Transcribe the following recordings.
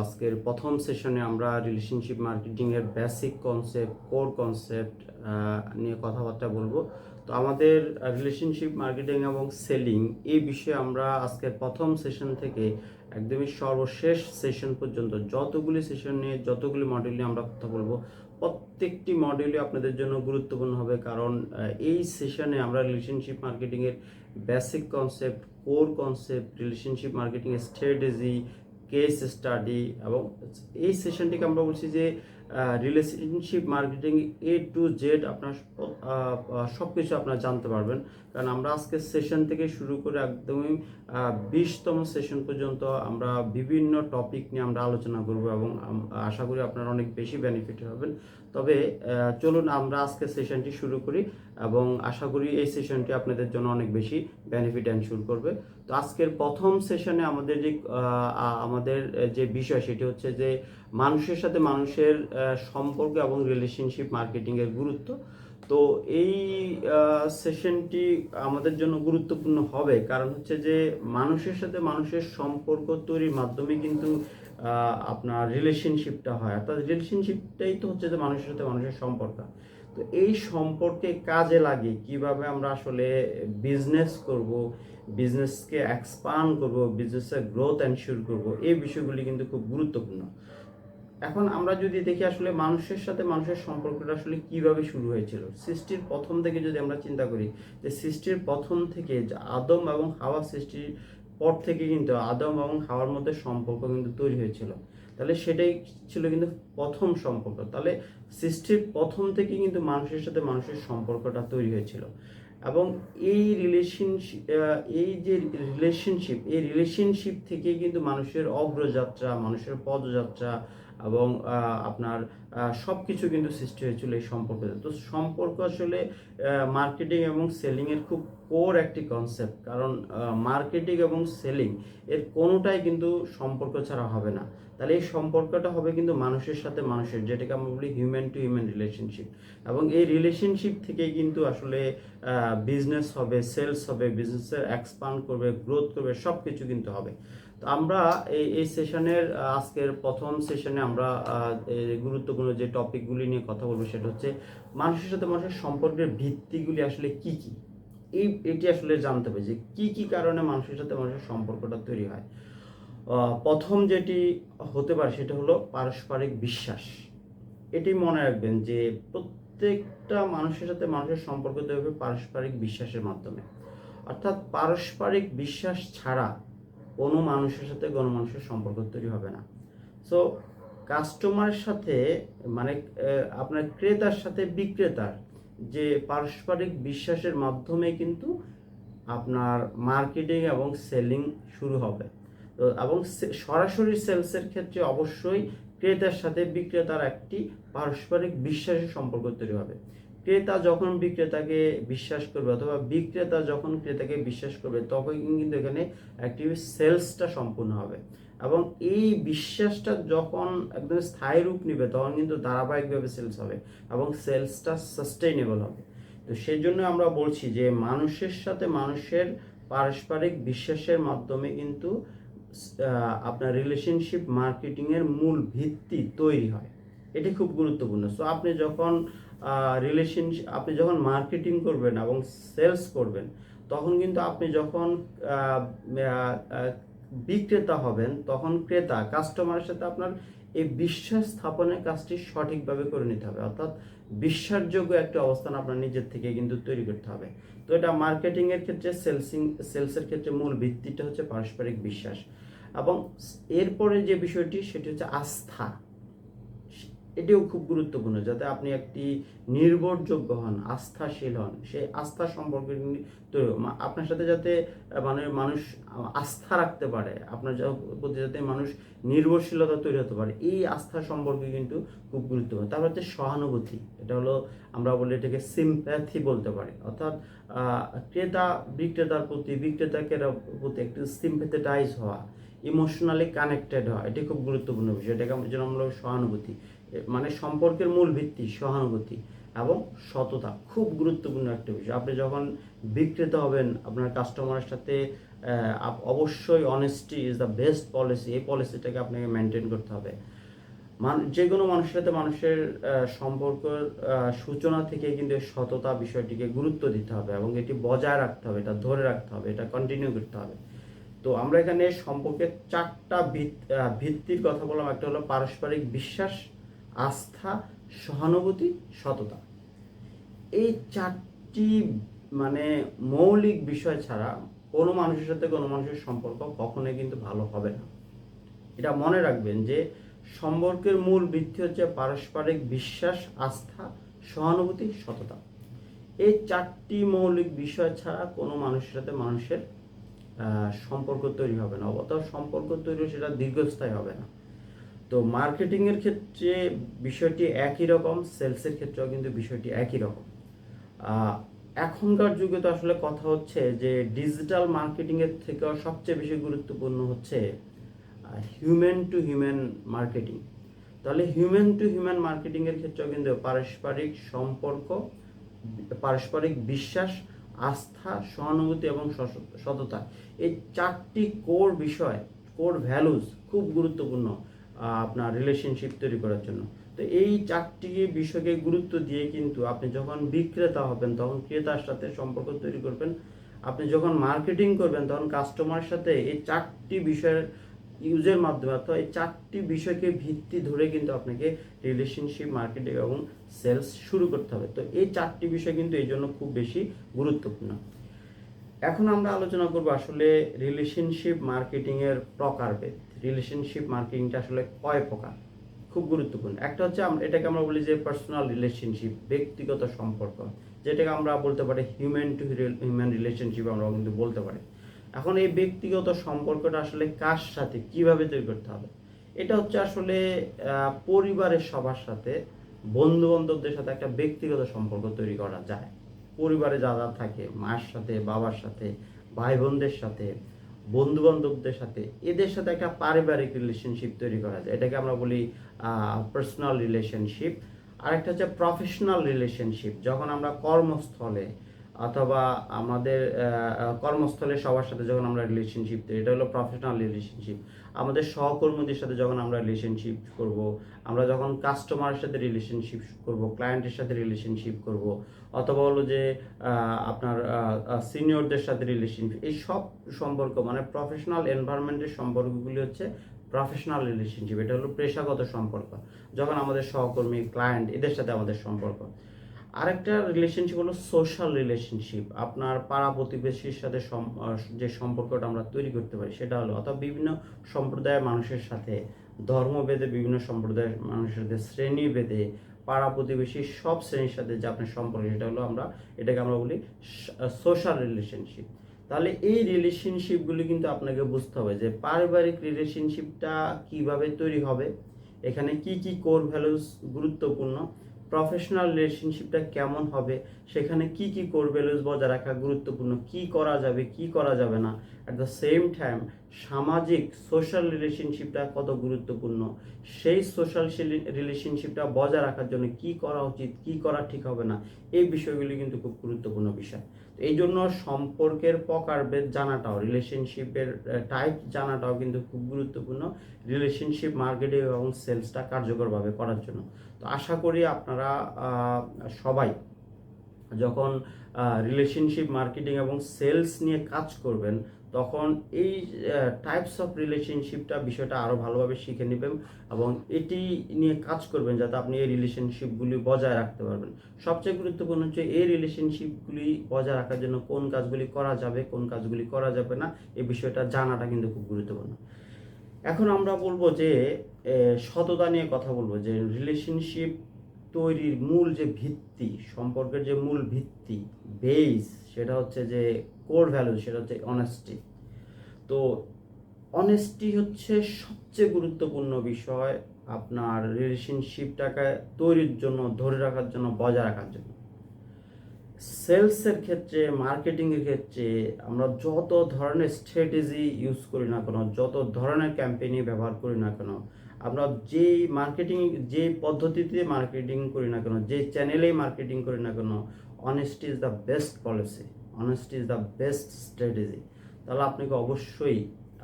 আজকের প্রথম সেশনে আমরা রিলেশনশিপ মার্কেটিংয়ের বেসিক কনসেপ্ট কোর কনসেপ্ট নিয়ে কথাবার্তা বলব। তো আমাদের রিলেশনশিপ মার্কেটিং এবং সেলিং এই বিষয়ে আমরা আজকের প্রথম সেশন থেকে একদমই সর্বশেষ সেশন পর্যন্ত যতগুলি সেশন নিয়ে যতগুলি মডেল নিয়ে আমরা কথা বলব, প্রত্যেকটি মডেলই আপনাদের জন্য গুরুত্বপূর্ণ হবে। কারণ এই সেশনে আমরা রিলেশনশিপ মার্কেটিংয়ের basic concept core concept relationship marketing strategy case study এবং এই সেশনটিকে আমরা বলছি যে relationship marketing A to Z আপনার সব কিছু আপনারা জানতে পারবেন। কারণ আমরা আজকের সেশন থেকে শুরু করে একদমই বিশতম সেশন পর্যন্ত আমরা বিভিন্ন টপিক নিয়ে আমরা আলোচনা করব এবং আশা করি আপনারা অনেক বেশি বেনিফিট হবেন। তবে চলুন আমরা আজকের সেশনটি শুরু করি। এবং আশা করি এই সেশনটি আপনাদের জন্য অনেক বেশি বেনিফিট এনশিওর করবে। তো আজকের প্রথম সেশনে আমাদের যে আমাদের যে বিষয় সেটি হচ্ছে যে মানুষের সাথে মানুষের সম্পর্ক এবং রিলেশনশিপ মার্কেটিংয়ের গুরুত্ব। তো এই সেশনটি আমাদের জন্য গুরুত্বপূর্ণ হবে কারণ হচ্ছে যে মানুষের সাথে মানুষের সম্পর্ক তৈরির মাধ্যমে কিন্তু আপনার রিলেশনশিপটা হয়। অর্থাৎ রিলেশনশিপটাই তো হচ্ছে যে মানুষের সাথে মানুষের সম্পর্ক। তো এই সম্পর্কে কাজে লাগে কীভাবে আমরা আসলে বিজনেস করব বিজনেসকে এক্সপান্ড করব বিজনেসের গ্রোথ এনশিওর করব, এই বিষয়গুলি কিন্তু খুব গুরুত্বপূর্ণ। এখন আমরা যদি দেখি আসলে মানুষের সাথে মানুষের সম্পর্কটা আসলে কীভাবে শুরু হয়েছিল, সৃষ্টির প্রথম থেকে যদি আমরা চিন্তা করি, যে সৃষ্টির প্রথম থেকে আদম এবং হাওয়া সৃষ্টির পর থেকে কিন্তু আদম এবং হাওয়ার মধ্যে সম্পর্ক কিন্তু তৈরি হয়েছিল। তাহলে সেটাই ছিল কিন্তু প্রথম সম্পর্ক। তাহলে সৃষ্টির প্রথম থেকে কিন্তু মানুষের সাথে মানুষের সম্পর্কটা তৈরি হয়েছিল। এবং এই রিলেশনশিপ এই যে রিলেশনশিপ এই রিলেশনশিপ থেকে কিন্তু মানুষের অগ্রযাত্রা, মানুষের পদযাত্রা এবং আপনার সব কিছু কিন্তু সৃষ্টি হয়েছিল এই সম্পর্ক দিয়ে। তো সম্পর্ক আসলে মার্কেটিং এবং সেলিংয়ের খুব কোর একটি কনসেপ্ট কারণ মার্কেটিং এবং সেলিং এর কোনোটাই কিন্তু সম্পর্ক ছাড়া হবে না। তাহলে এই সম্পর্কটা হবে কিন্তু মানুষের সাথে মানুষের, যেটাকে আমরা বলি হিউম্যান টু হিউম্যান রিলেশনশিপ এবং এই রিলেশনশিপ থেকেই কিন্তু আসলে বিজনেস হবে সেলস হবে বিজনেসের এক্সপান্ড করবে গ্রোথ করবে সব কিছু কিন্তু হবে। তো আমরা এই এই সেশনের আজকের প্রথম সেশনে আমরা গুরুত্বপূর্ণ যে টপিকগুলি নিয়ে কথা বলব সেটা হচ্ছে মানুষের সাথে মানুষের সম্পর্কের ভিত্তিগুলি আসলে কি কি? এই, এটি আসলে জানতে হবে যে কি কি কারণে মানুষের সাথে মানুষের সম্পর্কটা তৈরি হয়। প্রথম যেটি হতে পারে সেটা হলো পারস্পরিক বিশ্বাস। এটি মনে রাখবেন যে প্রত্যেকটা মানুষের সাথে মানুষের সম্পর্ক তৈরি হবে পারস্পরিক বিশ্বাসের মাধ্যমে। অর্থাৎ পারস্পরিক বিশ্বাস ছাড়া কোনো মানুষের সাথে গণমানুষের সম্পর্ক তৈরি হবে না। সো কাস্টমারের সাথে মানে আপনার ক্রেতার সাথে বিক্রেতার যে পারস্পরিক বিশ্বাসের মাধ্যমে কিন্তু আপনার মার্কেটিং এবং সেলিং শুরু হবে। তো, এবং সরাসরি সেলসের ক্ষেত্রে অবশ্যই ক্রেতার সাথে বিক্রেতার একটি পারস্পরিক বিশ্বাসের সম্পর্ক তৈরি হবে। ক্রেতা যখন বিক্রেতাকে বিশ্বাস করবে অথবা বিক্রেতা যখন ক্রেতাকে বিশ্বাস করবে, তখন কিন্তু এখানে একটি সেলসটা সম্পূর্ণ হবে। এবং এই বিশ্বাসটা যখন একদম স্থায়ী রূপ নেবে, তখন কিন্তু ধারাবাহিকভাবে সেলস হবে এবং সেলসটা সাস্টেইনেবল হবে। তো সেই জন্য আমরা বলছি যে মানুষের সাথে মানুষের পারস্পরিক বিশ্বাসের মাধ্যমে কিন্তু আপনার রিলেশনশিপ মার্কেটিংয়ের মূল ভিত্তি তৈরি হয়। এটি খুব গুরুত্বপূর্ণ। সো আপনি যখন রিলেশন আপনি যখন মার্কেটিং করবেন এবং সেলস করবেন, তখন কিন্তু আপনি যখন বিক্রেতা হবেন, তখন ক্রেতা কাস্টমারের সাথে আপনার এই বিশ্বাস স্থাপনের কাজটি সঠিকভাবে করে নিতে হবে। অর্থাৎ বিশ্বাসযোগ্য একটা অবস্থান আপনার নিজের থেকে কিন্তু তৈরি করতে হবে। তো এটা মার্কেটিং এর ক্ষেত্রে সেলসিং সেলসের ক্ষেত্রে মূল ভিত্তিটা হচ্ছে পারস্পরিক বিশ্বাস। এবং এরপরে যে বিষয়টি, সেটি হচ্ছে আস্থা। এটিও খুব গুরুত্বপূর্ণ, যাতে আপনি একটি নির্ভরযোগ্য হন, আস্থাশীল হন। সেই আস্থা সম্পর্কে আপনার সাথে যাতে মানে মানুষ আস্থা রাখতে পারে, আপনার প্রতি যাতে মানুষ নির্ভরশীলতা তৈরি হতে পারে, এই আস্থা সম্পর্কে কিন্তু খুব গুরুত্বপূর্ণ। তারপর হচ্ছে সহানুভূতি, এটা হলো আমরা বলি এটাকে সিম্প্যাথি বলতে পারি। অর্থাৎ ক্রেতা বিক্রেতার প্রতি, বিক্রেতাকে প্রতি একটু সিম্প্যাথেটাইজ হওয়া ইমোশনালি কানেক্টেড হওয়া, এটি খুব গুরুত্বপূর্ণ বিষয়। এটাকে যেন আমরা সহানুভূতি। মানে সম্পর্কের মূল ভিত্তি, সহানুভূতি এবং সততা খুব গুরুত্বপূর্ণ একটা বিষয়। আপনি যখন বিক্রেতা হবেন আপনার কাস্টমারের সাথে অবশ্যই honesty is the best policy এই পলিসিটাকে আপনাকে মেনটেন করতে হবে। মান যে কোনো মানুষের সাথে মানুষের সম্পর্ক সূচনা থেকে কিন্তু সততা বিষয়টিকে গুরুত্ব দিতে হবে এবং এটি বজায় রাখতে হবে, এটা ধরে রাখতে হবে, এটা কন্টিনিউ করতে হবে। তো আমরা এখানে সম্পর্কের চারটা ভিত- ভিত্তির কথা বললাম। একটা হলো পারস্পরিক বিশ্বাস আস্থা, সহানুভূতি, সততা। এই চারটি মানে মৌলিক বিষয় ছাড়া কোনো মানুষের সাথে কোনো মানুষের সম্পর্ক কখনোই কিন্তু ভালো হবে না। এটা মনে রাখবেন যে, সম্পর্কের মূল ভিত্তি হচ্ছে পারস্পরিক বিশ্বাস, আস্থা, সহানুভূতি, সততা। এই চারটি মৌলিক বিষয় ছাড়া কোনো মানুষের সাথে মানুষের সম্পর্ক তৈরি হবে না অবতর সম্পর্ক তৈরি সেটা দীর্ঘস্থায়ী হবে না। তো মার্কেটিংয়ের ক্ষেত্রে বিষয়টি একই রকম সেলসের ক্ষেত্রেও কিন্তু বিষয়টি একই রকম। এখনকার যুগে তো আসলে কথা হচ্ছে যে ডিজিটাল মার্কেটিংয়ের থেকেও সবচেয়ে বেশি গুরুত্বপূর্ণ হচ্ছে হিউম্যান টু হিউম্যান মার্কেটিং তাহলে হিউম্যান টু হিউম্যান মার্কেটিংয়ের ক্ষেত্রেও কিন্তু পারস্পরিক সম্পর্ক, পারস্পরিক বিশ্বাস, আস্থা, সহানুভূতি এবং সততা, এই চারটি কোর বিষয় কোর ভ্যালুস খুব গুরুত্বপূর্ণ। আপনার রিলেশনশিপ তৈরি করার জন্য। তো এই চারটি বিষয়কে গুরুত্ব দিয়ে কিন্তু আপনি যখন বিক্রেতা হবেন, তখন ক্রেতার সাথে সম্পর্ক তৈরি করবেন। আপনি যখন মার্কেটিং করবেন, তখন কাস্টমারের সাথে এই চারটি বিষয়ের ইউজের মাধ্যমে অর্থাৎ এই চারটি বিষয়কে ভিত্তি ধরে কিন্তু আপনাকে রিলেশনশিপ মার্কেটিং এবং সেলস শুরু করতে হবে। তো এই চারটি বিষয় কিন্তু এই জন্য খুব বেশি গুরুত্বপূর্ণ। এখন আমরা আলোচনা করব আসলে রিলেশনশিপ মার্কেটিংয়ের প্রকারভেদ। রিলেশনশিপ মার্কেটিংটা আসলে কয় প্রকার? খুব গুরুত্বপূর্ণ। একটা হচ্ছে আমরা, এটাকে আমরা বলি যে পার্সোনাল রিলেশনশিপ ব্যক্তিগত সম্পর্ক, যেটাকে আমরা বলতে পারি হিউম্যান টু হিউম্যান রিলেশনশিপ আমরা কিন্তু বলতে পারি। এখন এই ব্যক্তিগত সম্পর্কটা আসলে কার সাথে, কীভাবে তৈরি করতে হবে? এটা হচ্ছে আসলে পরিবারের সবার সাথে বন্ধু বান্ধবদের সাথে একটা ব্যক্তিগত সম্পর্ক তৈরি করা যায়। পরিবারে যারা থাকে, মায়ের সাথে, বাবার সাথে ভাই বোনদের সাথে বন্ধু বান্ধবদের সাথে, এদের সাথে একটা পারিবারিক রিলেশনশিপ তৈরি করা যায়। এটাকে আমরা বলি পার্সোনাল রিলেশনশিপ আরেকটা হচ্ছে প্রফেশনাল রিলেশনশিপ যখন আমরা কর্মস্থলে অথবা আমাদের কর্মস্থলে সবার সাথে যখন আমরা রিলেশনশিপ এটা হলো প্রফেশনাল রিলেশনশিপ আমাদের সহকর্মীদের সাথে যখন আমরা রিলেশনশিপ করব, আমরা যখন কাস্টমারের সাথে রিলেশনশিপ করব ক্লায়েন্টের সাথে রিলেশনশিপ করব, অথবা হলো যে আপনার সিনিয়রদের সাথে রিলেশনশিপ এই সব সম্পর্ক মানে প্রফেশনাল এনভায়রনমেন্টের সম্পর্কগুলি হচ্ছে প্রফেশনাল রিলেশনশিপ এটা হলো পেশাগত সম্পর্ক। যখন আমাদের সহকর্মী ক্লায়েন্ট এদের সাথে আমাদের সম্পর্ক। আরেকটা রিলেশনশিপ হলো সোশ্যাল রিলেশনশিপ আপনার পাড়া প্রতিবেশীর সাথে যে সম্পর্কটা আমরা তৈরি করতে পারি, সেটা হলো অথবা বিভিন্ন সম্প্রদায়ের মানুষের সাথে, ধর্মভেদে বিভিন্ন সম্প্রদায়ের মানুষের সাথে, শ্রেণীভেদে পাড়া প্রতিবেশী সব শ্রেণির সাথে যে আপনার সম্পর্ক, সেটা হলো আমরা, এটাকে আমরা বলি সোশ্যাল রিলেশনশিপ তাহলে এই রিলেশনশিপগুলি কিন্তু আপনাকে বুঝতে হবে যে পারিবারিক রিলেশনশিপটা কীভাবে তৈরি হবে, এখানে কি কি কোর ভ্যালুস গুরুত্বপূর্ণ প্রফেশনাল রিলেশনশিপটা কেমন হবে? সেখানে কি কি করবে ভ্যালুস বজায় রাখা গুরুত্বপূর্ণ? কি করা যাবে, কি করা যাবে না? অ্যাট দ্য সেম টাইম সামাজিক সোশ্যাল রিলেশনশিপটা কত গুরুত্বপূর্ণ? সেই সোশ্যাল রিলেশনশিপটা বজায় রাখার জন্য কি করা উচিত, কি করা ঠিক হবে না? এই বিষয়গুলি কিন্তু খুব গুরুত্বপূর্ণ বিষয়। এই জন্য সম্পর্কের প্রকারভেদ জানাটাও রিলেশনশিপের টাইপ জানাটাও কিন্তু খুব গুরুত্বপূর্ণ রিলেশনশিপ মার্কেটিং এবং সেলসটা কার্যকরভাবে করার জন্য। তো আশা করি আপনারা সবাই যখন রিলেশনশিপ মার্কেটিং এবং সেলস নিয়ে কাজ করবেন তখন এই টাইপস অফ রিলেশনশিপটা বিষয়টা আরও ভালোভাবে শিখে নেবেন এবং এটি নিয়ে কাজ করবেন যাতে আপনি এই রিলেশনশিপগুলি বজায় রাখতে পারবেন। সবচেয়ে গুরুত্বপূর্ণ হচ্ছে এই রিলেশনশিপগুলি বজায় রাখার জন্য কোন কাজগুলি করা যাবে, কোন কাজগুলি করা যাবে না, এই বিষয়টা জানাটা কিন্তু খুব গুরুত্বপূর্ণ। এখন আমরা বলব যে সততা নিয়ে কথা বলব যে রিলেশনশিপ তৈরির মূল যে ভিত্তি, সম্পর্কের যে মূল ভিত্তি বেস সেটা হচ্ছে যে কোর ভ্যালু সেটা হচ্ছে অনেস্টি তো অনেস্টি হচ্ছে সবচেয়ে গুরুত্বপূর্ণ বিষয় আপনার রিলেশনশিপটাকে তৈরির জন্য, ধরে রাখার জন্য, বজায় রাখার জন্য। সেলসের ক্ষেত্রে মার্কেটিংয়ের ক্ষেত্রে আমরা যত ধরনের স্ট্র্যাটেজি ইউজ করি না কেন, যত ধরনের ক্যাম্পেইনই ব্যবহার করি না কেন, আমরা যেই মার্কেটিং যে পদ্ধতিতে মার্কেটিং করি না কেন যে চ্যানেলেই মার্কেটিং করি না কেন honesty is the best policy honesty is the best strategy তাহলে আপনাকে অবশ্যই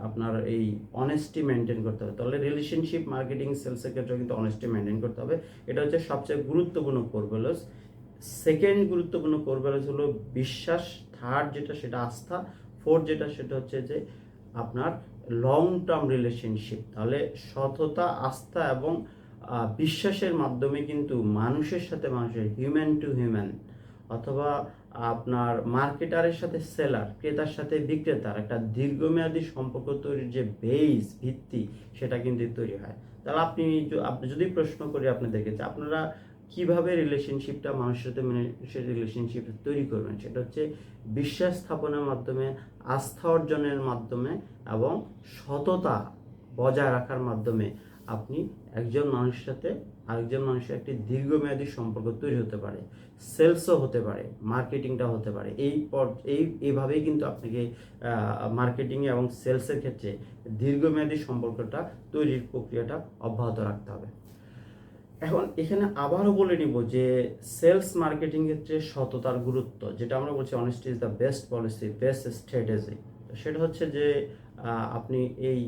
আপনার এই অনেস্টি মেনটেন করতে হবে। তাহলে রিলেশনশিপ মার্কেটিং সেলসের ক্ষেত্রে কিন্তু অনেস্টি মেনটেন করতে হবে। এটা হচ্ছে সবচেয়ে গুরুত্বপূর্ণ কোর ভ্যালুস সেকেন্ড গুরুত্বপূর্ণ কোর ভ্যালুস হলো বিশ্বাস থার্ড যেটা সেটা আস্থা ফোর্থ যেটা সেটা হচ্ছে যে আপনার লং টার্ম রিলেশনশিপ তাহলে সততা, আস্থা এবং বিশ্বাসের মাধ্যমে কিন্তু মানুষের সাথে মানুষের হিউম্যান টু হিউম্যান অথবা আপনার মার্কেটারের সাথে সেলার ক্রেতার সাথে বিক্রেতার একটা দীর্ঘমেয়াদী সম্পর্ক তৈরির যে বেস ভিত্তি, সেটা কিন্তু তৈরি হয়। তাহলে আপনি যদি প্রশ্ন করি আপনাদেরকে যে আপনারা কীভাবে রিলেশনশিপটা মানুষের সাথে মানুষের রিলেশনশিপ তৈরি করবেন, সেটা হচ্ছে বিশ্বাস স্থাপনের মাধ্যমে, আস্থা অর্জনের মাধ্যমে এবং সততা বজায় রাখার মাধ্যমে আপনি একজন মানুষের সাথে আরেকজন মানুষের একটি দীর্ঘমেয়াদী সম্পর্ক তৈরি হতে পারে। সেলসও হতে পারে মার্কেটিংটা হতে পারে। এই পর, এই এইভাবেই কিন্তু আপনাকে মার্কেটিং এবং সেলসের ক্ষেত্রে দীর্ঘমেয়াদী সম্পর্কটা তৈরির প্রক্রিয়াটা অব্যাহত রাখতে হবে। এখন এখানে আবারও বলে নিব যে সেলস মার্কেটিং ক্ষেত্রে সততার গুরুত্ব, যেটা আমরা বলছি honesty is the best policy best strategy সেটা হচ্ছে যে আপনি এই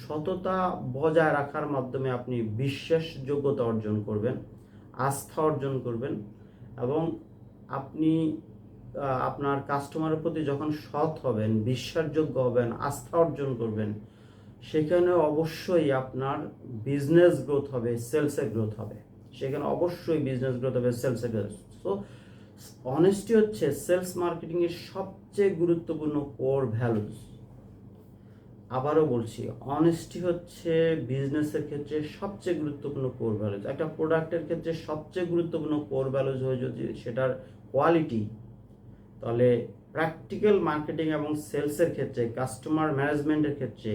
সততা বজায় রাখার মাধ্যমে আপনি বিশ্বাসযোগ্যতা অর্জন করবেন, আস্থা অর্জন করবেন এবং আপনি আপনার কাস্টমারের প্রতি যখন সৎ হবেন, বিশ্বাসযোগ্য হবেন, আস্থা অর্জন করবেন, সেখানে অবশ্যই আপনার বিজনেস গ্রোথ হবে সেলসের গ্রোথ হবে। সেখানে অবশ্যই বিজনেস গ্রোথ হবে সেলসের গ্রোথ সো অনেস্টি হচ্ছে সেলস মার্কেটিংয়ের সবচেয়ে গুরুত্বপূর্ণ কোর ভ্যালুস আবারও বলছি অনেস্টি হচ্ছে বিজনেসের ক্ষেত্রে সবচেয়ে গুরুত্বপূর্ণ কোর ভ্যালুজ একটা প্রোডাক্টের ক্ষেত্রে সবচেয়ে গুরুত্বপূর্ণ কোর ভ্যালুজ হয়ে যদি সেটার কোয়ালিটি তাহলে প্র্যাকটিক্যাল মার্কেটিং এবং সেলসের ক্ষেত্রে কাস্টমার ম্যানেজমেন্টের ক্ষেত্রে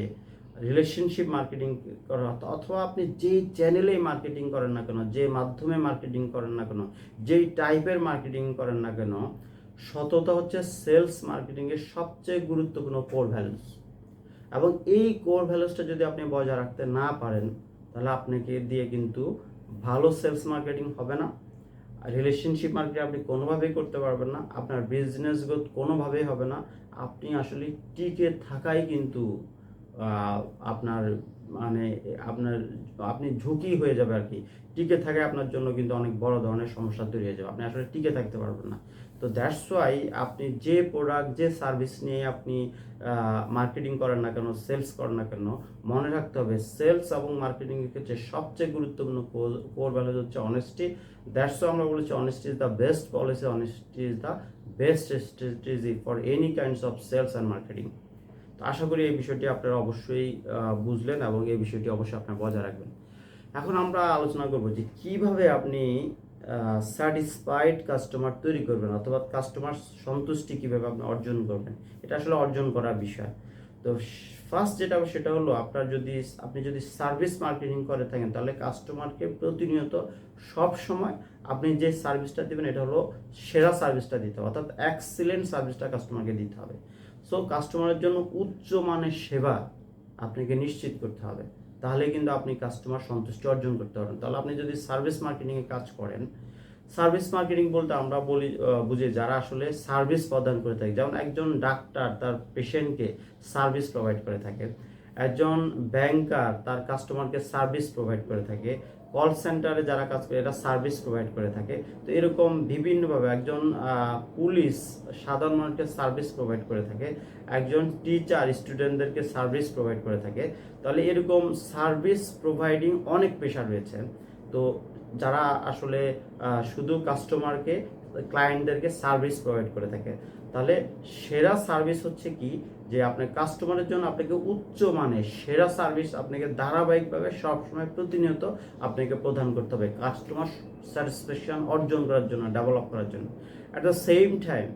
রিলেশনশিপ মার্কেটিং করা, অথবা আপনি যেই চ্যানেলে মার্কেটিং করেন না কেন, যে মাধ্যমে মার্কেটিং করেন না কেন, যেই টাইপের মার্কেটিং করেন না কেন, সততা হচ্ছে সেলস মার্কেটিংয়ের সবচেয়ে গুরুত্বপূর্ণ কোর ভ্যালুস এবং এই কোর ভ্যালুসটা যদি আপনি বজায় রাখতে না পারেন, তাহলে আপনাকে দিয়ে কিন্তু ভালো সেলস মার্কেটিং হবে না। রিলেশনশিপ মার্কেটিং আপনি কোনোভাবেই করতে পারবেন না। আপনার বিজনেস গ্রোথ কোনোভাবেই হবে না। আপনি আসলে টিকে থাকাই কিন্তু আপনার মানে আপনার, আপনি ঝুঁকি হয়ে যাবে আর কি। টিকে থাকে আপনার জন্য কিন্তু অনেক বড় ধরনের সমস্যা তৈরি হয়ে যাবে। আপনি আসলে টিকে থাকতে পারবেন না। তো দ্যাটস ওয়াই আপনি যে প্রোডাক্ট যে সার্ভিস নিয়ে আপনি মার্কেটিং করেন না কেন সেলস করেন না কেন, মনে রাখতে হবে সেলস এবং মার্কেটিংয়ের ক্ষেত্রে সবচেয়ে গুরুত্বপূর্ণ কোর ভ্যালু হচ্ছে অনেস্টি দ্যাটস ওয়াই আমরা বলেছি honesty is the best policy honesty is the best strategy for any kinds of sales and marketing তো আশা করি এই বিষয়টি আপনারা অবশ্যই বুঝলেন এবং এই বিষয়টি অবশ্যই আপনারা বজায় রাখবেন। এখন আমরা আলোচনা করব যে কীভাবে আপনি স্যাটিসফাইড কাস্টমার তৈরি করবেন অথবা কাস্টমার সন্তুষ্টি কীভাবে আপনি অর্জন করবেন। এটা আসলে অর্জন করার বিষয়। তো ফার্স্ট যেটা সেটা হলো আপনার যদি, আপনি যদি সার্ভিস মার্কেটিং করে থাকেন, তাহলে কাস্টমারকে প্রতিনিয়ত সব সময় আপনি যে সার্ভিসটা দেবেন, এটা হলো সেরা সার্ভিসটা দিতে হবে। অর্থাৎ এক্সিলেন্ট সার্ভিসটা কাস্টমারকে দিতে হবে। সো কাস্টমারের জন্য উচ্চ মানের সেবা আপনাকে নিশ্চিত করতে হবে। তাহলে কিন্তু আপনি কাস্টমার সন্তুষ্টি অর্জন করতে পারবেন। তাহলে আপনি যদি সার্ভিস মার্কেটিংয়ে কাজ করেন সার্ভিস মার্কেটিং বলতে আমরা বলি বুঝি যারা আসলে সার্ভিস প্রদান করে থাকে। যেমন একজন ডাক্তার তার পেশেন্টকে সার্ভিস প্রোভাইড করে থাকে, একজন ব্যাংকার তার কাস্টমারকে সার্ভিস প্রোভাইড করে থাকে কল সেন্টারে যারা কাজ করে, এরা সার্ভিস প্রোভাইড করে থাকে। তো এরকম বিভিন্নভাবে একজন পুলিশ, সাধারণ মানুষকে সার্ভিস প্রোভাইড করে থাকে। একজন টিচার, স্টুডেন্টদেরকে সার্ভিস প্রোভাইড করে থাকে। তাহলে এরকম সার্ভিস প্রোভাইডিং অনেক পেশা রয়েছে। তো যারা আসলে শুধু কাস্টমারকে, ক্লায়েন্টদেরকে সার্ভিস প্রোভাইড করে থাকে। তাহলে সেরা সার্ভিস হচ্ছে কি? যে আপনার কাস্টমারের জন্য আপনাকে উচ্চ মানের সেরা সার্ভিস আপনাকে ধারাবাহিকভাবে সবসময় প্রতিনিয়ত আপনাকে প্রদান করতে হবে। কাস্টমার স্যাটিসফ্যাকশন অর্জন করার জন্য ডেভেলপ করার জন্য। At the same time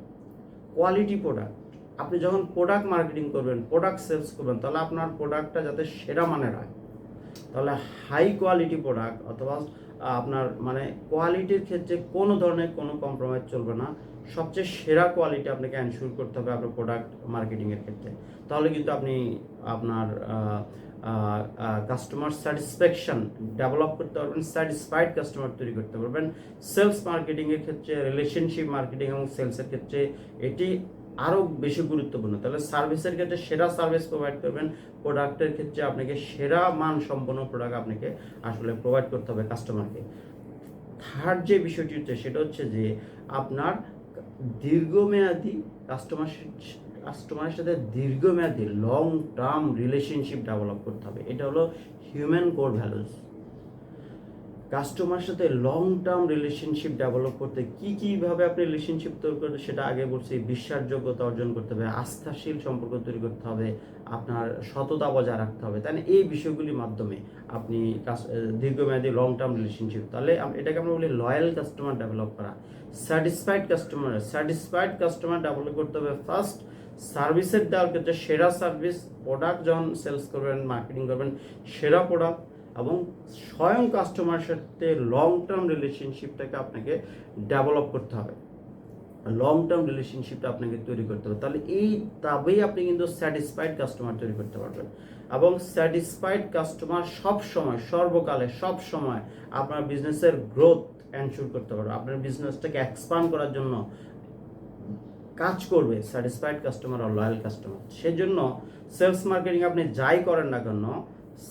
quality product আপনি যখন প্রোডাক্ট মার্কেটিং করবেন প্রোডাক্ট সেলস করবেন, তাহলে আপনার প্রোডাক্টটা যাতে সেরা মানের হয়। তাহলে হাই কোয়ালিটি প্রোডাক্ট অথবা আপনার মানে কোয়ালিটির ক্ষেত্রে কোনো ধরনের কোনো কম্প্রোমাইজ চলবে না। সবচেয়ে সেরা কোয়ালিটি আপনাকে এনশিওর করতে হবে আপনার প্রোডাক্ট মার্কেটিংয়ের ক্ষেত্রে। তাহলে কিন্তু আপনি আপনার কাস্টমার স্যাটিসফ্যাকশন ডেভেলপ করতে পারবেন স্যাটিসফাইড কাস্টমার তৈরি করতে পারবেন। সেলস মার্কেটিংয়ের ক্ষেত্রে রিলেশনশিপ মার্কেটিং এবং সেলসের ক্ষেত্রে এটি আরও বেশি গুরুত্বপূর্ণ। তাহলে সার্ভিসের ক্ষেত্রে সেরা সার্ভিস প্রোভাইড করবেন প্রোডাক্টের ক্ষেত্রে আপনাকে সেরা মান সম্পন্ন প্রোডাক্ট আপনাকে আসলে প্রোভাইড করতে হবে কাস্টমারকে থার্ড যে বিষয়টি হচ্ছে, সেটা হচ্ছে যে আপনার দীর্ঘমেয়াদী কাস্টমার কাস্টমারের সাথে দীর্ঘমেয়াদী লং টার্ম রিলেশনশিপ ডেভেলপ করতে হবে। এটা হলো হিউম্যান কোর ভ্যালুস কাস্টমার সাথে লং টার্ম রিলেশনশিপ ডেভেলপ করতে কি কীভাবে আপনি রিলেশনশিপ তৈরি করতে সেটা আগে বলছি, বিশ্বাসযোগ্যতা অর্জন করতে হবে, আস্থাশীল সম্পর্ক তৈরি করতে হবে, আপনার সততা বজায় রাখতে হবে। তাহলে এই বিষয়গুলির মাধ্যমে আপনি দীর্ঘমেয়াদী লং টার্ম রিলেশনশিপ তাহলে এটাকে আমরা বলি লয়াল কাস্টমার ডেভেলপ করা। Satisfied customer satisfied customer develop করতে হবে ফার্স্ট সার্ভিসের দেওয়ার ক্ষেত্রে সেরা সার্ভিস প্রোডাক্ট যখন সেলস করবেন মার্কেটিং করবেন, সেরা প্রোডাক্ট এবং স্বয়ং কাস্টমার সাথে লং টার্ম রিলেশনশিপটাকে আপনাকে ডেভেলপ করতে হবে। লং টার্ম রিলেশনশিপটা আপনাকে তৈরি করতে হবে। তাহলে এই তবেই আপনি কিন্তু স্যাটিসফাইড কাস্টমার তৈরি করতে পারবেন। এবং স্যাটিসফাইড কাস্টমার সব সময় সর্বকালে সব সময় আপনার বিজনেসের গ্রোথ এনশিওর করতে পারবে। আপনার বিজনেসটাকে এক্সপান্ড করার জন্য কাজ করবে স্যাটিসফাইড কাস্টমার আর লয়াল কাস্টমার সেজন্য সেলস মার্কেটিং আপনি যাই করেন না কেন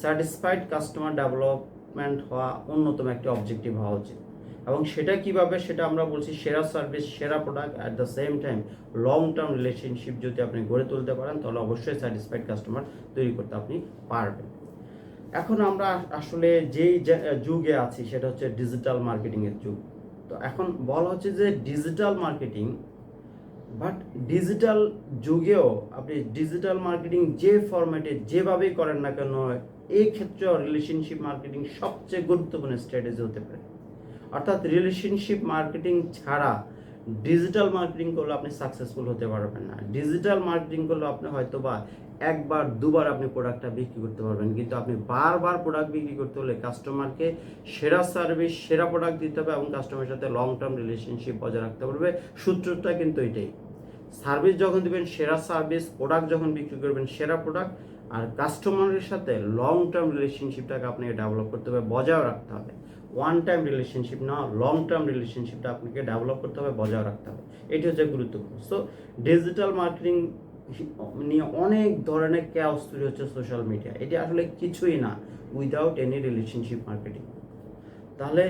স্যাটিসফাইড কাস্টমার ডেভেলপমেন্ট হওয়া অন্যতম একটি অবজেক্টিভ হওয়া উচিত। এবং সেটা কীভাবে সেটা আমরা বলছি সেরা সার্ভিস সেরা product at the same time long term relationship যদি আপনি গড়ে তুলতে পারেন, তাহলে অবশ্যই স্যাটিসফাইড কাস্টমার তৈরি করতে আপনি পারবেন। এখন আমরা আসলে যেই যুগে আছি, সেটা হচ্ছে ডিজিটাল মার্কেটিংয়ের যুগ। তো এখন বলা হচ্ছে যে ডিজিটাল মার্কেটিং বাট ডিজিটাল যুগেও আপনি ডিজিটাল মার্কেটিং যে ফরম্যাটে যেভাবেই করেন না কেন এই ক্ষেত্রেও রিলেশনশিপ মার্কেটিং সবচেয়ে গুরুত্বপূর্ণ স্ট্র্যাটেজি হতে পারে। অর্থাৎ রিলেশনশিপ মার্কেটিং ছাড়া ডিজিটাল মার্কেটিং করলে আপনি সাকসেসফুল হতে পারবেন না। ডিজিটাল মার্কেটিং করলে আপনি হয়তো বা একবার, দুবার আপনি প্রোডাক্টটা বিক্রি করতে পারবেন। কিন্তু আপনি বারবার প্রোডাক্ট বিক্রি করতে হলে কাস্টমারকে সেরা সার্ভিস সেরা প্রোডাক্ট দিতে হবে এবং কাস্টমারের সাথে লং টার্ম রিলেশনশিপ বজায় রাখতে পারবে সূত্রটা কিন্তু এটাই। সার্ভিস যখন দিবেন, সেরা সার্ভিস প্রোডাক্ট যখন বিক্রি করবেন, সেরা প্রোডাক্ট আর কাস্টমারের সাথে লং টার্ম রিলেশনশিপটাকে আপনাকে ডেভেলপ করতে হবে, বজায় রাখতে হবে। ওয়ান টাইম রিলেশনশিপ না লং টার্ম রিলেশনশিপটা আপনাকে ডেভেলপ করতে হবে, বজায় রাখতে হবে। এটি হচ্ছে গুরুত্বপূর্ণ। সো ডিজিটাল মার্কেটিং নিয়ে অনেক ধরনের ক্যাওস তৈরি হচ্ছে সোশ্যাল মিডিয়া এটি আসলে কিছুই না উইদাউট এনি রিলেশনশিপ মার্কেটিং তাহলে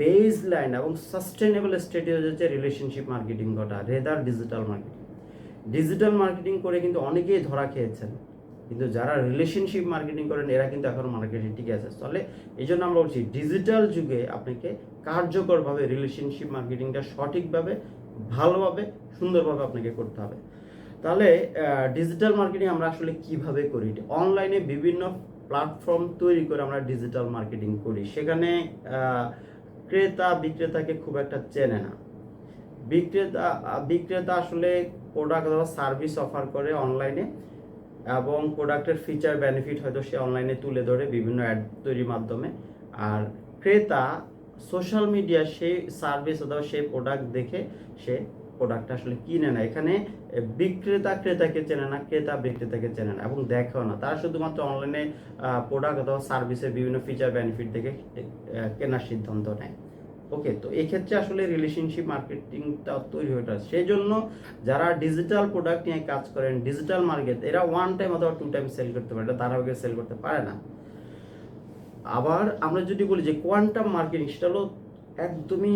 বেস লাইন এবং সাস্টেনেবল স্ট্র্যাটেজি হচ্ছে রিলেশনশিপ মার্কেটিং করা rather digital marketing digital marketing করে কিন্তু অনেকেই ধরা খেয়েছেন। কিন্তু যারা রিলেশনশিপ মার্কেটিং করেন, এরা কিন্তু এখন মার্কেটিং টিকে আছে। তাহলে এই জন্য আমরা বলছি ডিজিটাল যুগে আপনাকে কার্যকরভাবে রিলেশনশিপ মার্কেটিংটা সঠিকভাবে, ভালোভাবে, সুন্দরভাবে আপনাকে করতে হবে। তাহলে ডিজিটাল মার্কেটিং আমরা আসলে কীভাবে করি? অনলাইনে বিভিন্ন প্ল্যাটফর্ম তৈরি করে আমরা ডিজিটাল মার্কেটিং করি। সেখানে ক্রেতা বিক্রেতাকে খুব একটা চেনে না। বিক্রেতা বিক্রেতা আসলে প্রোডাক্ট অথবা সার্ভিস অফার করে অনলাইনে এবং প্রোডাক্টের ফিচার বেনিফিট হয়তো সে অনলাইনে তুলে ধরে বিভিন্ন অ্যাড তৈরির মাধ্যমে। আর ক্রেতা সোশ্যাল মিডিয়া সেই সার্ভিস অথবা সেই প্রোডাক্ট দেখে সে প্রোডাক্টটা আসলে কিনে না এখানে বিক্রেতা ক্রেতাকে চেনে না, ক্রেতা বিক্রেতাকে চেনে না এবং দেখেও না। তারা শুধুমাত্র অনলাইনে প্রোডাক্ট অথবা সার্ভিসের বিভিন্ন ফিচার বেনিফিট দেখে কেনার সিদ্ধান্ত নেয়। ওকে তো এক্ষেত্রে আসলে রিলেশনশিপ মার্কেটিংটা তৈরি হয়ে আছে সেই জন্য যারা ডিজিটাল প্রোডাক্ট নিয়ে কাজ করেন ডিজিটাল মার্কেট এরা ওয়ান টাইম অথবা টু টাইম সেল করতে পারে, এটা ধারাবাহিক সেল করতে পারে না। আবার আমরা যদি বলি যে কোয়ান্টাম মার্কেটিং সেটা হলো একদমই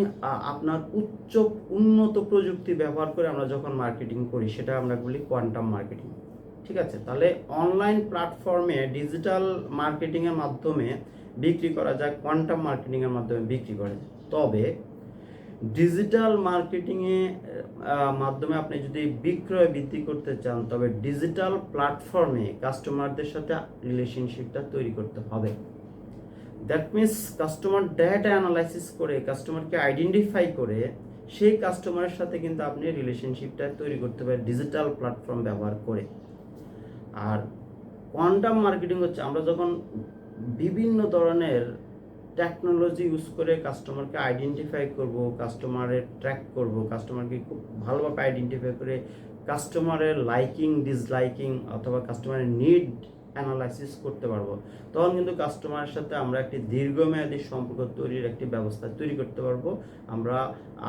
আপনার উচ্চ উন্নত প্রযুক্তি ব্যবহার করে আমরা যখন মার্কেটিং করি, সেটা আমরা বলি কোয়ান্টাম মার্কেটিং ঠিক আছে? তাহলে অনলাইন প্ল্যাটফর্মে ডিজিটাল মার্কেটিংয়ের মাধ্যমে বিক্রি করা যায় কোয়ান্টাম মার্কেটিংয়ের মাধ্যমে বিক্রি করা যায়। তবে ডিজিটাল মার্কেটিংয়ে মাধ্যমে আপনি যদি বিক্রয় বৃদ্ধি করতে চান, তবে ডিজিটাল প্ল্যাটফর্মে কাস্টমারদের সাথে রিলেশনশিপটা তৈরি করতে হবে। That means customer data analysis করে কাস্টমারকে আইডেন্টিফাই করে, সেই কাস্টমারের সাথে কিন্তু আপনি রিলেশনশিপটা তৈরি করতে পারেন ডিজিটাল প্ল্যাটফর্ম ব্যবহার করে। আর কোয়ান্টাম মার্কেটিং হচ্ছে, আমরা যখন বিভিন্ন ধরনের টেকনোলজি ইউজ করে কাস্টমারকে আইডেন্টিফাই করব কাস্টমারের ট্র্যাক করব কাস্টমারকে খুব ভালোভাবে আইডেন্টিফাই করে কাস্টমারের লাইকিং ডিসলাইকিং অথবা কাস্টমারের নিড অ্যানালাইসিস করতে পারব। তখন কিন্তু কাস্টমারের সাথে আমরা একটি দীর্ঘমেয়াদী সম্পর্ক তৈরির একটি ব্যবস্থা তৈরি করতে পারব। আমরা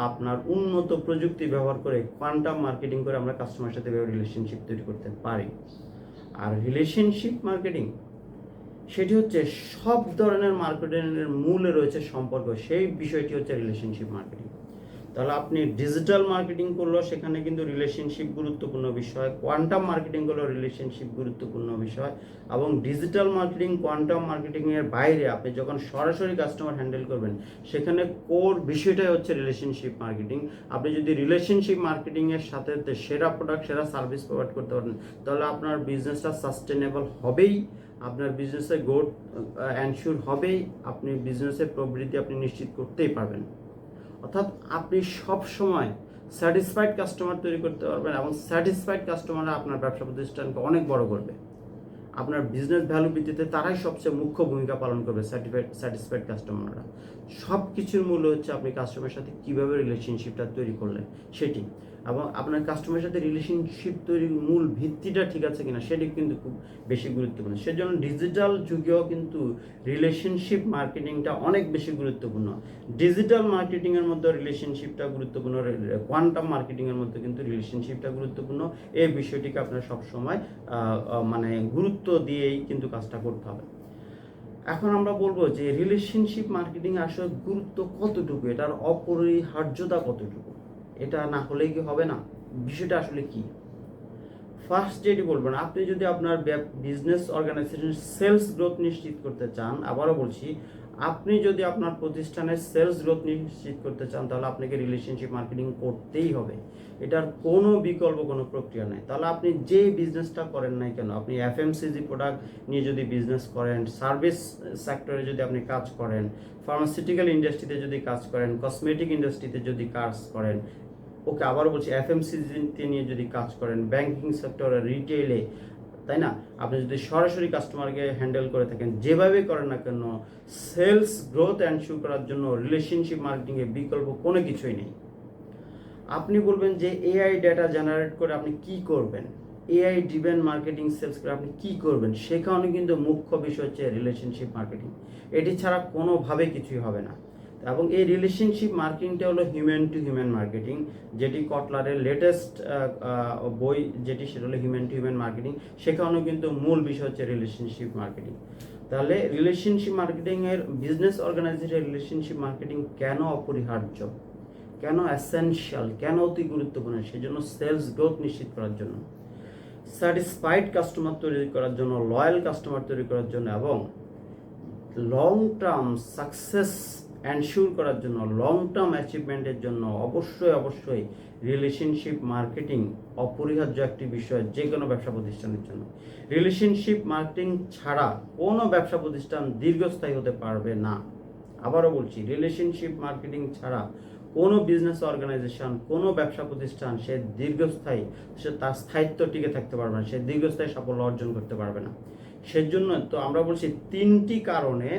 আপনার উন্নত প্রযুক্তি ব্যবহার করে কোয়ান্টাম মার্কেটিং করে আমরা কাস্টমারের সাথে রিলেশনশিপ তৈরি করতে পারি। আর রিলেশনশিপ মার্কেটিং সেটি হচ্ছে সব ধরনের মার্কেটিংয়ের মূলে রয়েছে সম্পর্ক, সেই বিষয়টি হচ্ছে রিলেশনশিপ মার্কেটিং তাহলে আপনি ডিজিটাল মার্কেটিং করলেও সেখানে কিন্তু রিলেশনশিপ গুরুত্বপূর্ণ বিষয় কোয়ান্টাম মার্কেটিং করল রিলেশনশিপ গুরুত্বপূর্ণ বিষয় এবং ডিজিটাল মার্কেটিং কোয়ান্টাম মার্কেটিংয়ের বাইরে আপনি যখন সরাসরি কাস্টমার হ্যান্ডেল করবেন, সেখানে কোর বিষয়টাই হচ্ছে রিলেশনশিপ মার্কেটিং আপনি যদি রিলেশনশিপ মার্কেটিংয়ের সাথে সেরা প্রোডাক্ট সেরা সার্ভিস প্রোভাইড করতে পারেন, তাহলে আপনার বিজনেসটা সাস্টেনেবল হবেই। আপনার বিজনেসে গ্রোথ অ্যানশিওর হবেই, আপনি বিজনেসের প্রবৃদ্ধি আপনি নিশ্চিত করতেই পারবেন। অর্থাৎ আপনি সব সময় স্যাটিসফাইড কাস্টমার তৈরি করতে পারবেন এবং স্যাটিসফাইড কাস্টমাররা আপনার ব্যবসা প্রতিষ্ঠানকে অনেক বড় করবে। আপনার বিজনেস ভ্যালু বৃদ্ধিতে তারাই সবচেয়ে মুখ্য ভূমিকা পালন করবে স্যাটিসফাইড স্যাটিসফাইড কাস্টমাররা সব কিছুর মূল্য হচ্ছে আপনি কাস্টমারের সাথে কীভাবে রিলেশনশিপটা তৈরি করলেন, সেটি। এবং আপনার কাস্টমারের সাথে রিলেশনশিপ তৈরির মূল ভিত্তিটা ঠিক আছে কিনা, সেটি কিন্তু খুব বেশি গুরুত্বপূর্ণ। সেজন্য ডিজিটাল যুগেও কিন্তু রিলেশনশিপ মার্কেটিংটা অনেক বেশি গুরুত্বপূর্ণ। ডিজিটাল মার্কেটিংয়ের মধ্যে রিলেশনশিপটা গুরুত্বপূর্ণ কোয়ান্টাম মার্কেটিংয়ের মধ্যে কিন্তু রিলেশনশিপটা গুরুত্বপূর্ণ। এই বিষয়টিকে আপনার সবসময় মানে গুরুত্ব দিয়েই কিন্তু কাজটা করতে হবে। এখন আমরা বলব যে রিলেশনশিপ মার্কেটিং আসলে গুরুত্ব কতটুকু? এটার অপরিহার্যতা কতটুকু? এটা না হলেই কি হবে না? বিষয়টা আসলে কি? ফার্স্ট যেটি বলবেন, আপনি যদি আপনার বিজনেস অর্গানাইজেশন সেলস গ্রোথ নিশ্চিত করতে চান, আবারও বলছি, আপনি যদি আপনার প্রতিষ্ঠানের সেলস গ্রোথ নিশ্চিত করতে চান, তাহলে আপনাকে রিলেশনশিপ মার্কেটিং করতেই হবে। এটার কোনো বিকল্প, কোনো প্রক্রিয়া নেই। তাহলে আপনি যে বিজনেসটা করেন নাই কেন, আপনি এফএমসিজি প্রোডাক্ট নিয়ে যদি বিজনেস করেন সার্ভিস সেক্টরে যদি আপনি কাজ করেন ফার্মাসিউটিক্যাল ইন্ডাস্ট্রিতে যদি কাজ করেন কসমেটিক ইন্ডাস্ট্রিতে যদি কাজ করেন ওকে আবারও বলছি এফএমসিজিতে নিয়ে যদি কাজ করেন ব্যাংকিং সেক্টরে রিটেলে তাই না? আপনি যদি সরাসরি কাস্টমারকে হ্যান্ডেল করে থাকেন, যেভাবে করেন না কেন সেলস গ্রোথ অ্যান্ড করার জন্য রিলেশনশিপ মার্কেটিংয়ে বিকল্প কোনো কিছুই নেই। আপনি বলবেন যে এআই ডেটা জেনারেট করে আপনি কি করবেন? এআই ডিভেন মার্কেটিং সেলস করে আপনি কি করবেন? সেখানে কিন্তু মুখ্য বিষয় হচ্ছে রিলেশনশিপ মার্কেটিং এটি ছাড়া কোনোভাবে কিছুই হবে না। এবং এই রিলেশনশিপ মার্কেটিংটা হলো হিউম্যান টু হিউম্যান মার্কেটিং যেটি কটলারের লেটেস্ট বই যেটি সেটা হলো হিউম্যান টু হিউম্যান মার্কেটিং সেখানেও কিন্তু মূল বিষয় হচ্ছে রিলেশনশিপ মার্কেটিং তাহলে রিলেশনশিপ মার্কেটিংয়ের বিজনেস অর্গানাইজেশন রিলেশনশিপ মার্কেটিং কেন অপরিহার্য? কেন অ্যাসেনশিয়াল কেন অতি গুরুত্বপূর্ণ? সেই জন্য সেলস গ্রোথ নিশ্চিত করার জন্য স্যাটিসফাইড কাস্টমার তৈরি করার জন্য লয়াল কাস্টমার তৈরি করার জন্য এবং লং টার্ম সাকসেস এনশিওর করার জন্য লং টার্ম অ্যাচিভমেন্টের জন্য অবশ্যই অবশ্যই রিলেশনশিপ মার্কেটিং অপরিহার্য একটি বিষয় যে কোনো ব্যবসা প্রতিষ্ঠানের জন্য। রিলেশনশিপ মার্কেটিং ছাড়া কোনো ব্যবসা প্রতিষ্ঠান দীর্ঘস্থায়ী হতে পারবে না। আবারও বলছি রিলেশনশিপ মার্কেটিং ছাড়া কোনো বিজনেস অর্গানাইজেশন কোনো ব্যবসা প্রতিষ্ঠান সে দীর্ঘস্থায়ী, সে তার স্থায়িত্ব টিকে থাকতে পারবে না, সে দীর্ঘস্থায়ী সাফল্য অর্জন করতে পারবে না। সেজন্য তো আমরা বলছি তিনটি কারণে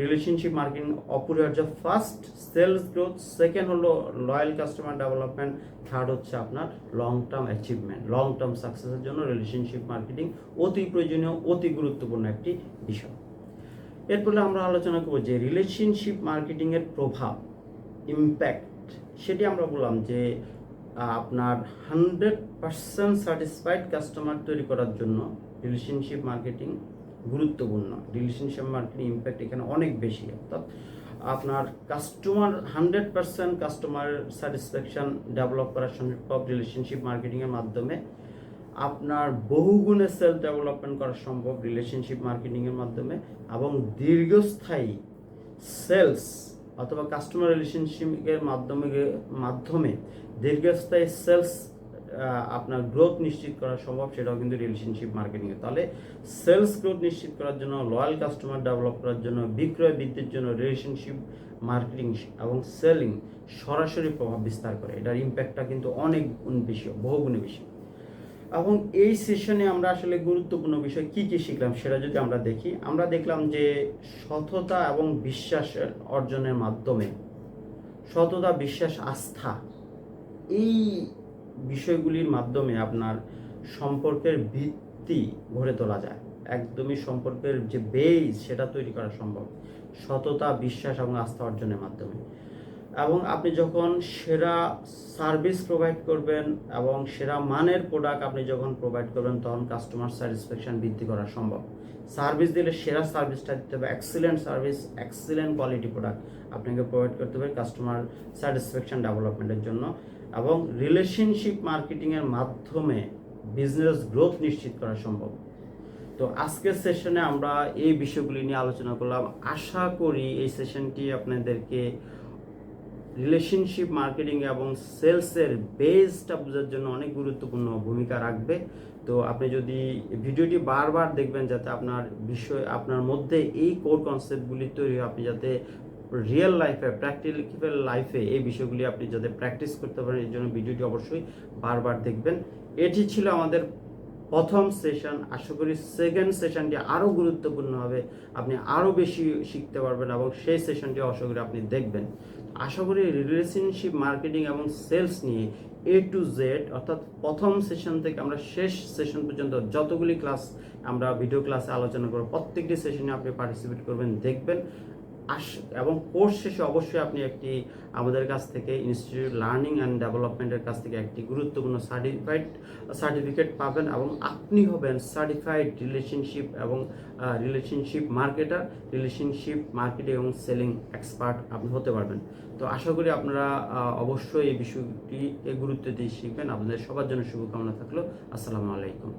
রিলেশনশিপ মার্কেটিং অপরিহার্য ফার্স্ট সেলস গ্রোথ সেকেন্ড হলো লয়াল কাস্টমার ডেভেলপমেন্ট থার্ড হচ্ছে আপনার long term achievement long term সাকসেসের জন্য রিলেশনশিপ মার্কেটিং অতি প্রয়োজনীয়, অতি গুরুত্বপূর্ণ একটি বিষয়। এরপরে আমরা আলোচনা করব যে রিলেশনশিপ মার্কেটিংয়ের প্রভাব ইম্প্যাক্ট সেটি আমরা বললাম যে আপনার হান্ড্রেড পার্সেন্ট স্যাটিসফাইড কাস্টমার তৈরি করার জন্য রিলেশনশিপ মার্কেটিং গুরুত্বপূর্ণ। রিলেশনশিপ মার্কেটিং ইম্প্যাক্ট এখানে অনেক বেশি। অর্থাৎ আপনার customer hundred percent customer satisfaction develop করা সম্ভব রিলেশনশিপ মার্কেটিংয়ের মাধ্যমে আপনার বহুগুণে সেলফ ডেভেলপমেন্ট করা সম্ভব রিলেশনশিপ মার্কেটিংয়ের মাধ্যমে এবং দীর্ঘস্থায়ী সেলস অথবা কাস্টমার রিলেশনশিপের মাধ্যমে মাধ্যমে দীর্ঘস্থায়ী সেলস আপনার গ্রোথ নিশ্চিত করা সম্ভব, সেটাও কিন্তু রিলেশনশিপ মার্কেটিংয়ে তাহলে সেলস গ্রোথ নিশ্চিত করার জন্য লয়াল কাস্টমার ডেভেলপ করার জন্য, বিক্রয় বৃদ্ধির জন্য রিলেশনশিপ মার্কেটিং এবং সেলিং সরাসরি প্রভাব বিস্তার করে। এটার ইম্প্যাক্টটা কিন্তু অনেক গুণ বেশি, বহুগুণে বেশি। এবং এই সেশনে আমরা আসলে গুরুত্বপূর্ণ বিষয় কি কি শিখলাম, সেটা যদি আমরা দেখি, আমরা দেখলাম যে সততা এবং বিশ্বাস অর্জনের মাধ্যমে সততা, বিশ্বাস, আস্থা, এই বিষয়গুলির মাধ্যমে আপনার সম্পর্কের ভিত্তি গড়ে তোলা যায়। একদমই সম্পর্কের যে বেজ সেটা তৈরি করা সম্ভব। সততা, বিশ্বাস এবং আস্থা অর্জনের মাধ্যমে। এবং আপনি যখন সেরা সার্ভিস প্রোভাইড করবেন এবং সেরা মানের প্রোডাক্ট আপনি যখন প্রোভাইড করবেন, তখন কাস্টমার স্যাটিসফ্যাকশন বৃদ্ধি করা সম্ভব। সার্ভিস দিলে সেরা সার্ভিসটা দিতে হবে। Excellent service excellent quality product আপনাকে প্রোভাইড করতে হবে কাস্টমার স্যাটিসফ্যাকশন ডেভেলপমেন্টের জন্য। এবং রিলেশনশিপ মার্কেটিংয়ের মাধ্যমে বিজনেস গ্রোথ নিশ্চিত করা সম্ভব। তো আজকের সেশনে আমরা এই বিষয়গুলি নিয়ে আলোচনা করলাম। আশা করি এই সেশনটি আপনাদেরকে রিলেশনশিপ মার্কেটিং এবং সেলসের বেসটা বোঝার জন্য অনেক গুরুত্বপূর্ণ ভূমিকা রাখবে। তো আপনি যদি ভিডিওটি বারবার দেখবেন যাতে আপনার বিষয়, আপনার মধ্যে এই কোর কনসেপ্টগুলি তৈরি হয়, আপনি যাতে রিয়েল লাইফে প্র্যাকটিক্যাল লাইফে এই বিষয়গুলি আপনি যাতে প্র্যাকটিস করতে পারেন, এই জন্য ভিডিওটি অবশ্যই বারবার দেখবেন। এটি ছিল আমাদের প্রথম সেশন আশা করি সেকেন্ড সেশনটি আরও গুরুত্বপূর্ণ হবে। আপনি আরও বেশি শিখতে পারবেন এবং সেই সেশনটি আশা করি আপনি দেখবেন। আশা করি রিলেশনশিপ মার্কেটিং এবং সেলস নিয়ে এ টু জেড অর্থাৎ প্রথম সেশন থেকে আমরা শেষ সেশন পর্যন্ত যতগুলি ক্লাস আমরা ভিডিও ক্লাসে আলোচনা করব, প্রত্যেকটি সেশনে আপনি পার্টিসিপেট করবেন, দেখবেন। আস, এবং কোর্স শেষে অবশ্যই আপনি একটি আমাদের কাছ থেকে ইনস্টিটিউট লার্নিং অ্যান্ড ডেভেলপমেন্টের কাছ থেকে একটি গুরুত্বপূর্ণ সার্টিফাইড সার্টিফিকেট পাবেন এবং আপনি হবেন সার্টিফাইড রিলেশনশিপ এবং রিলেশনশিপ মার্কেটার রিলেশনশিপ মার্কেটিং এবং সেলিং এক্সপার্ট আপনি হতে পারবেন। তো আশা করি আপনারা অবশ্যই এই বিষয়টি, এই গুরুত্ব দিয়ে শিখবেন। আপনাদের সবার জন্য শুভকামনা থাকল। আসসালামু আলাইকুম।